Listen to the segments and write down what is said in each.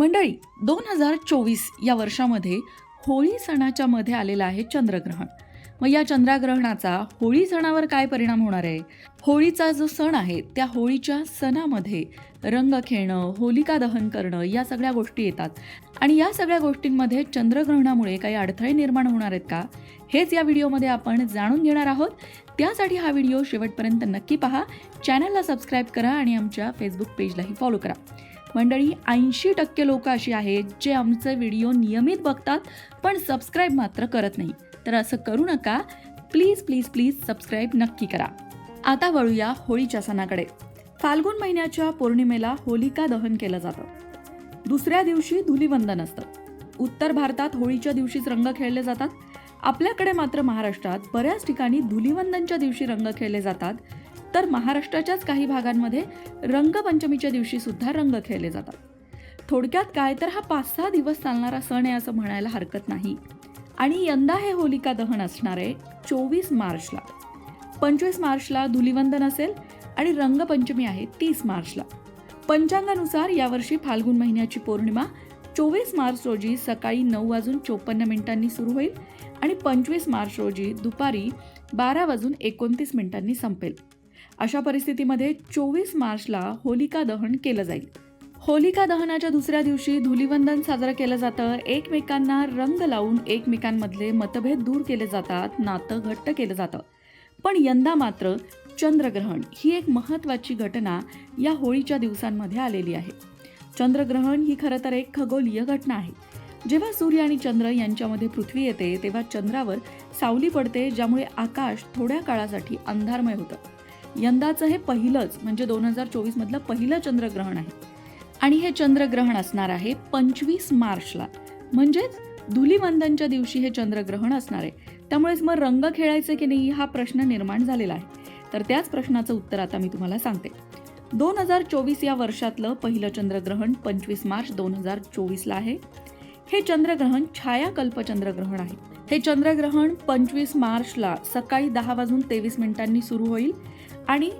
मंडळी दोन हजार चोवीस या वर्षामध्ये होळी सणाच्या मध्ये आलेलं आहे चंद्रग्रहण. मग या चंद्रग्रहणाचा होळी सणावर काय परिणाम होणार आहे? होळीचा जो सण आहे त्या होळीच्या सणामध्ये रंग खेळणं होलिका दहन करणं या सगळ्या गोष्टी येतात. आणि या सगळ्या गोष्टींमध्ये चंद्रग्रहणामुळे काही अडथळे निर्माण होणार आहेत का? हेच या व्हिडिओमध्ये आपण जाणून घेणार आहोत. त्यासाठी हा व्हिडिओ शेवटपर्यंत नक्की पहा. चॅनलला सबस्क्राईब करा आणि आमच्या फेसबुक पेजलाही फॉलो करा. मंडळी ऐंशी टक्के लोक अशी आहेत जे आमचे व्हिडिओ नियमित बघतात पण सबस्क्राईब मात्र करत नाही. तर असं करू नका. प्लीज प्लीज प्लीज सबस्क्राईब नक्की करा. आता वळूया होळीच्या सणाकडे. फाल्गुन महिन्याच्या पौर्णिमेला होलिका दहन केलं जातं. दुसऱ्या दिवशी धुलीवंदन असतं. उत्तर भारतात होळीच्या दिवशीच रंग खेळले जातात. आपल्याकडे मात्र महाराष्ट्रात बऱ्याच ठिकाणी धुलीवंदनच्या दिवशी रंग खेळले जातात. तर महाराष्ट्राच्याच काही भागांमध्ये रंगपंचमीच्या दिवशी सुद्धा रंग खेळले जातात. थोडक्यात काय तर हा पाच सहा दिवस चालणारा सण आहे असं म्हणायला हरकत नाही. आणि यंदा हे होलिका दहन असणार आहे चोवीस मार्चला. पंचवीस मार्चला धुलिवंदन असेल आणि रंगपंचमी आहे तीस मार्चला. पंचांगानुसार यावर्षी फाल्गुन महिन्याची पौर्णिमा चोवीस मार्च रोजी सकाळी नऊ वाजून चोपन्न मिनिटांनी सुरू होईल आणि पंचवीस मार्च रोजी दुपारी बारा वाजून एकोणतीस मिनिटांनी संपेल. अशा परिस्थितीमध्ये चोवीस मार्चला होलिका दहन केलं जाईल. होलिका दहनाच्या दुसऱ्या दिवशी धुलिवंदन साजरं केलं जातं. एकमेकांना रंग लावून एकमेकांमधले मतभेद दूर केले जातात नातं घट्ट केलं जातं. पण यंदा मात्र चंद्रग्रहण ही एक महत्त्वाची घटना या होळीच्या दिवसांमध्ये आलेली आहे. चंद्रग्रहण ही खरं तर एक खगोलीय घटना आहे. जेव्हा सूर्य आणि चंद्र यांच्यामध्ये पृथ्वी येते तेव्हा चंद्रावर सावली पडते ज्यामुळे आकाश थोड्या काळासाठी अंधारमय होतं. यंदाचं हे पहिलंच म्हणजे दोन हजार चोवीसमधलं पहिलं चंद्रग्रहण आहे. आणि हे चंद्रग्रहण असणार आहे पंचवीस मार्चला. म्हणजेच धुलीवंदनच्या दिवशी हे चंद्रग्रहण असणार आहे. त्यामुळेच मग रंग खेळायचे की नाही हा प्रश्न निर्माण झालेला आहे. तर त्याच प्रश्नाचं उत्तर आता मी तुम्हाला सांगते. दोन हजार चोवीस या वर्षातलं पहिलं चंद्रग्रहण पंचवीस मार्च दोन हजार चोवीसला आहे. हे चंद्रग्रहण छायाकल्प चंद्रग्रहण आहे. हे चंद्रग्रहण पंचवीस मार्चला सकाळी दहा वाजून तेवीस मिनिटांनी सुरू होईल आणि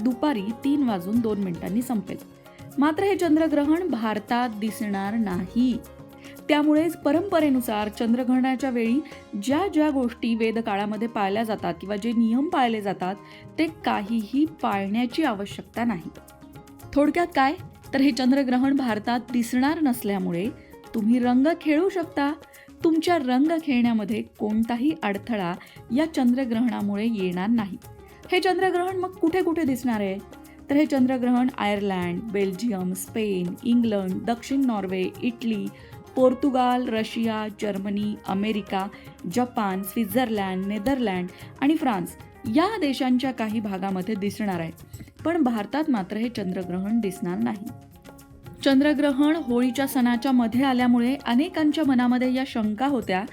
दुपारी तीन वाजून दोन मिनिटांनी संपेल. मात्र हे चंद्रग्रहण भारतात दिसणार नाही. त्यामुळेच परंपरेनुसार चंद्रग्रहणाच्या वेळी ज्या ज्या गोष्टी वेदकाळामध्ये पाळल्या जातात किंवा जे नियम पाळले जातात ते काहीही पाळण्याची आवश्यकता नाही. थोडक्यात काय? तर हे चंद्रग्रहण भारतात दिसणार नसल्यामुळे तुम्ही रंग खेळू शकता तुमच्या रंग खेळण्यामध्ये कोणताही अडथळा या चंद्रग्रहणामुळे येणार नाही. हे चंद्रग्रहण मग कुठे कुठे दिसणार आहे? तर हे चंद्रग्रहण आयर्लँड बेल्जियम स्पेन इंग्लंड दक्षिण Norway Italy Portugal Russia Germany America Japan Switzerland Netherland आणि फ्रान्स या देशांच्या काही भागामध्ये दिसणार आहे. पण भारतात मात्र हे चंद्रग्रहण दिसणार नाही. चंद्रग्रहण होळीच्या सणाच्या मध्ये आल्यामुळे अनेकांच्या मनामध्ये या शंका होत्या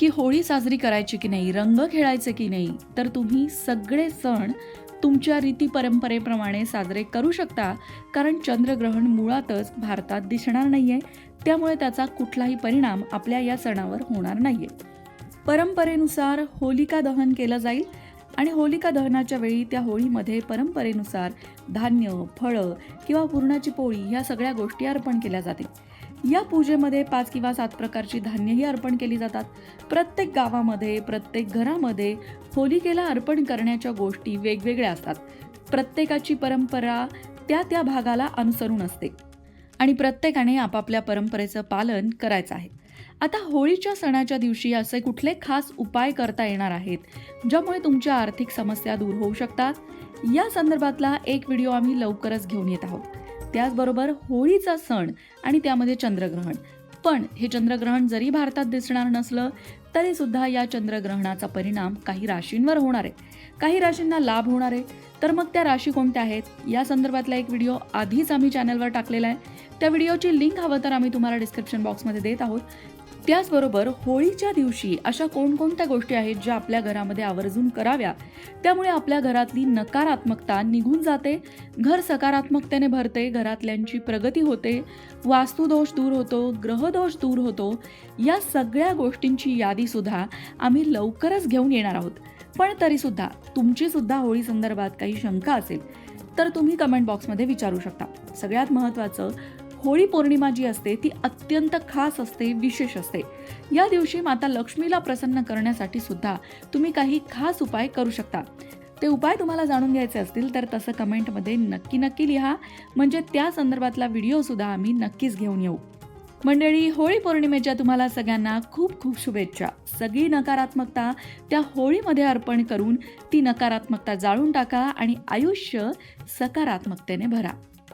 की होळी साजरी करायची की नाही रंग खेळायचे की नाही? तर तुम्ही सगळे सण तुमच्या रीती परंपरेप्रमाणे साजरे करू शकता कारण चंद्रग्रहण मुळातच भारतात दिसणार नाहीये. त्यामुळे त्याचा कुठलाही परिणाम आपल्या या सणावर होणार नाहीये. परंपरेनुसार होलिका दहन केलं जाईल. आणि होलिका दहनाच्या वेळी त्या होळीमध्ये परंपरेनुसार धान्य फळं किंवा पुरणाची पोळी ह्या सगळ्या गोष्टी अर्पण केल्या जातील या पूजेमध्ये पाच किंवा सात प्रकारची धान्यही अर्पण केली जातात. प्रत्येक गावामध्ये प्रत्येक घरामध्ये होलिकेला अर्पण करण्याच्या गोष्टी वेगवेगळ्या असतात. प्रत्येकाची परंपरा त्या त्या भागाला अनुसरून असते. आणि प्रत्येकाने आपापल्या परंपरेचं पालन करायचं आहे. आता होळीच्या सणाच्या दिवशी असे कुठले खास उपाय करता येणार आहेत ज्यामुळे तुमच्या आर्थिक समस्या दूर होऊ शकतात? या संदर्भातला एक व्हिडिओ आम्ही लवकरच घेऊन येत आहोत. त्याचबरोबर होळीचा सण आणि त्यामध्ये चंद्रग्रहण. पण हे चंद्रग्रहण जरी भारतात दिसणार नसलं तरी सुद्धा या चंद्रग्रहणाचा परिणाम काही राशींवर होणार आहे. काही राशींना लाभ होणार आहे. तर मग त्या राशी कोणत्या आहेत? या संदर्भातला एक व्हिडिओ आधीच आम्ही चॅनलवर टाकलेला आहे. त्या व्हिडिओची लिंक हवं तर आम्ही तुम्हाला डिस्क्रिप्शन बॉक्समध्ये देत आहोत. त्याचबरोबर होळीच्या दिवशी अशा कोणकोणत्या गोष्टी आहेत ज्या आपल्या घरामध्ये आवर्जून कराव्या? त्यामुळे आपल्या घरातली नकारात्मकता निघून जाते घर सकारात्मकतेने भरते घरातल्यांची प्रगती होते वास्तुदोष दूर होतो ग्रहदोष दूर होतो या सगळ्या गोष्टींची यादीसुद्धा आम्ही लवकरच घेऊन येणार आहोत. पण तरीसुद्धा तुमची सुद्धा होळी संदर्भात काही शंका असेल तर तुम्ही कमेंट बॉक्समध्ये विचारू शकता. सगळ्यात महत्त्वाचं होळी पौर्णिमा जी असते ती अत्यंत खास असते विशेष असते. या दिवशी माता लक्ष्मीला प्रसन्न करण्यासाठी सुद्धा तुम्ही काही खास उपाय करू शकता. ते उपाय तुम्हाला जाणून घ्यायचे असतील तर तसं कमेंटमध्ये नक्की नक्की लिहा. म्हणजे त्या संदर्भातला व्हिडिओसुद्धा आम्ही नक्कीच घेऊन येऊ. मंडळी होळी पौर्णिमेच्या तुम्हाला सगळ्यांना खूप खूप शुभेच्छा. सगळी नकारात्मकता त्या होळीमध्ये अर्पण करून ती नकारात्मकता जाळून टाका आणि आयुष्य सकारात्मकतेने भरा.